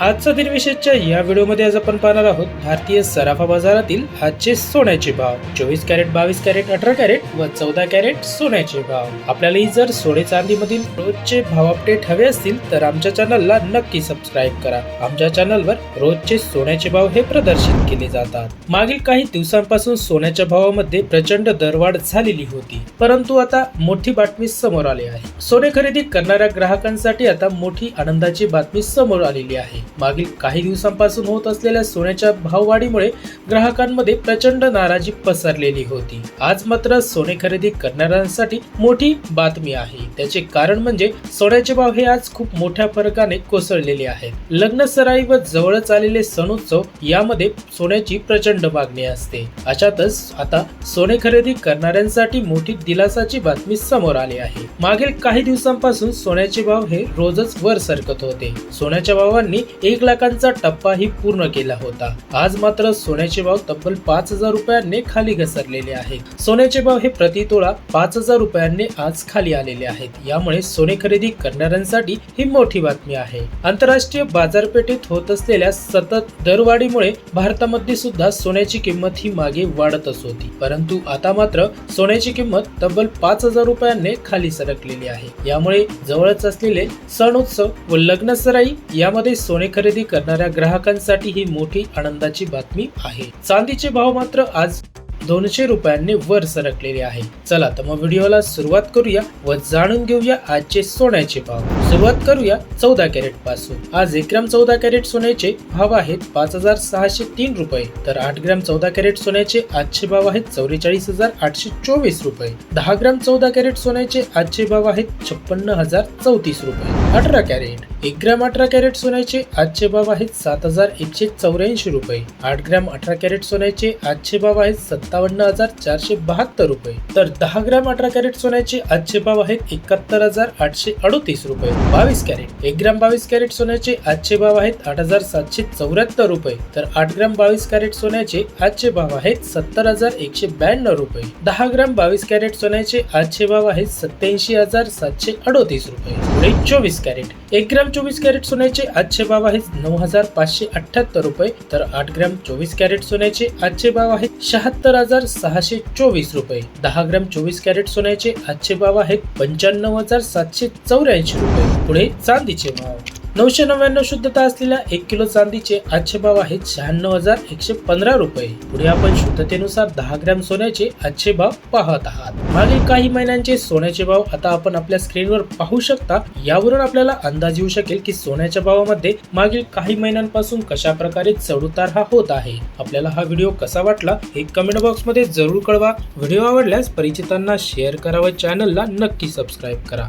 आजचा दिनविशेषच्या या व्हिडिओमध्ये आज आपण पाहणार आहोत भारतीय सराफा बाजारातील आजचे सोन्याचे भाव. चोवीस कॅरेट बावीस कॅरेट अठरा कॅरेट व चौदा कॅरेट सोन्याचे भाव. आपल्यालाही जर सोने चांदीमधील रोजचे भाव अपडेट हवे असतील तर आमच्या चॅनलला नक्की सबस्क्राईब करा. आमच्या चॅनलवर रोजचे सोन्याचे भाव हे प्रदर्शित केले जातात. मागील काही दिवसांपासून सोन्याच्या भावामध्ये प्रचंड दरवाढ झालेली होती. परंतु आता मोठी बातमी समोर आली आहे. सोने खरेदी करणाऱ्या ग्राहकांसाठी आता मोठी आनंदाची बातमी समोर आलेली आहे. मागील काही दिवसांपासून होत असलेल्या सोन्याच्या भाववाढीमुळे ग्राहकांमध्ये प्रचंड नाराजी पसरलेली होती. आज मात्र सोने खरेदी करणाऱ्यांसाठी मोठी बातमी आहे. त्याचे कारण म्हणजे सोन्याचे भाव हे आज खूप मोठ्या फरकाने कोसळलेले आहेत. लग्न सराई व जवळच आलेले सणोत्सव यामध्ये सोन्याची प्रचंड मागणी असते. अशातच आता सोने खरेदी करणाऱ्यांसाठी मोठी दिलासाची बातमी समोर आली आहे. मागील काही दिवसांपासून सोन्याचे भाव हे रोजच वर सरकत होते. सोन्याच्या भावांनी एक लाखांचा टप्पाही पूर्ण केला होता. आज मात्र सोन्याचे भाव तब्बल पाच हजार रुपयांनी खाली घसरलेले आहेत. सोन्याचे भाव हे प्रति तोळा पाच हजार रुपयांनी आज खाली आलेले आहेत. यामुळे सोने खरेदी करणाऱ्यांसाठी ही मोठी बातमी आहे. आंतरराष्ट्रीय बाजारपेठेत होत असलेल्या सतत दरवाढीमुळे भारतामध्ये सुद्धा सोन्याची किंमत ही मागे वाढतच होती. परंतु आता मात्र सोन्याची किंमत तब्बल पाच हजार रुपयांनी खाली सरकलेली आहे. यामुळे जवळच असलेले सण उत्सव व लग्न सराई यामध्ये सोने खरेदी करणाऱ्या ग्राहकांसाठी ही मोठी आनंदाची बातमी आहे. चांदीचे भाव मात्र आज दोनशे रुपयांनी वर सरकलेले आहे. चला तर मग व्हिडिओला सुरुवात करूया व जाणून घेऊया आजचे सोन्याचे भाव. सुरुवात करूया चौदा कॅरेटपासून. आज एक ग्राम चौदा कॅरेट सोन्याचे भाव आहेत पाच हजार सहाशे तीन रुपये. तर आठ ग्राम चौदा कॅरेट सोन्याचे आजचे भाव आहेत चौवेचाळीस हजार आठशे चोवीस रुपये. दहा ग्राम चौदा कॅरेट सोन्याचे आजचे भाव आहेत छप्पन्न हजार चौतीस रुपये. अठरा कॅरेट. एक ग्राम अठरा कॅरेट सोन्याचे आजचे भाव आहेत सात हजार एकशे चौऱ्याऐंशी रुपये. आठ ग्राम अठरा कॅरेट सोन्याचे आजचे भाव आहेत सत्तर सत्तावन्न हजार चारशे बहात्तर रुपये. तर दहा ग्राम अठरा कॅरेट सोन्याचे आजचे भाव आहेत एकाहत्तर हजार आठशे अडोतीस रुपये. बावीस कॅरेट. एक ग्राम बावीस कॅरेट सोन्याचे आजचे भाव आहेत आठ हजार सातशे चौऱ्याहत्तर रुपये. तर आठ ग्राम बावीस कॅरेट सोन्याचे आजचे भाव आहेत सत्तर हजार एकशे ब्याण्णव रुपये. दहा ग्राम बावीस कॅरेट सोन्याचे आजचे भाव आहेत सत्याऐंशी हजार सातशे अडोतीस रुपये. पुढे चोवीस कॅरेट. एक ग्राम चोवीस कॅरेट सोन्याचे आजचे भाव आहेत नऊ हजार पाचशे अठ्याहत्तर रुपये. तर आठ ग्राम चोवीस कॅरेट सोन्याचे आजचे भाव आहेत शहात्तर हजार सहाशे चोवीस रुपये. दहा ग्राम चोवीस कॅरेट सोन्याचे आजचे भाव आहेत पंच्याण्णव हजार सातशे चौऱ्याऐंशी रुपये. पुढे चांदीचे भाव. नऊशे नव्याण्णव शुद्धता असलेल्या एक किलो चांदीचे आजचे भाव आहेत शहाण्णव हजार एकशे पंधरा रुपये. पुढे आपण शुद्धतेनुसार दहा ग्रॅम सोन्याचे आजचे भाव पाहत आहात. मागील काही महिन्यांचे सोन्याचे भाव आता आपण आपल्या स्क्रीनवर पाहू शकता. यावरून आपल्याला अंदाज येऊ शकेल की सोन्याच्या भावामध्ये मागील काही महिन्यांपासून कशा प्रकारे चढउतार हा होत आहे. आपल्याला हा व्हिडिओ कसा वाटला हे कमेंट बॉक्समध्ये जरूर कळवा. व्हिडिओ आवडल्यास परिचितांना शेअर करा व चॅनलला नक्की सबस्क्राईब करा.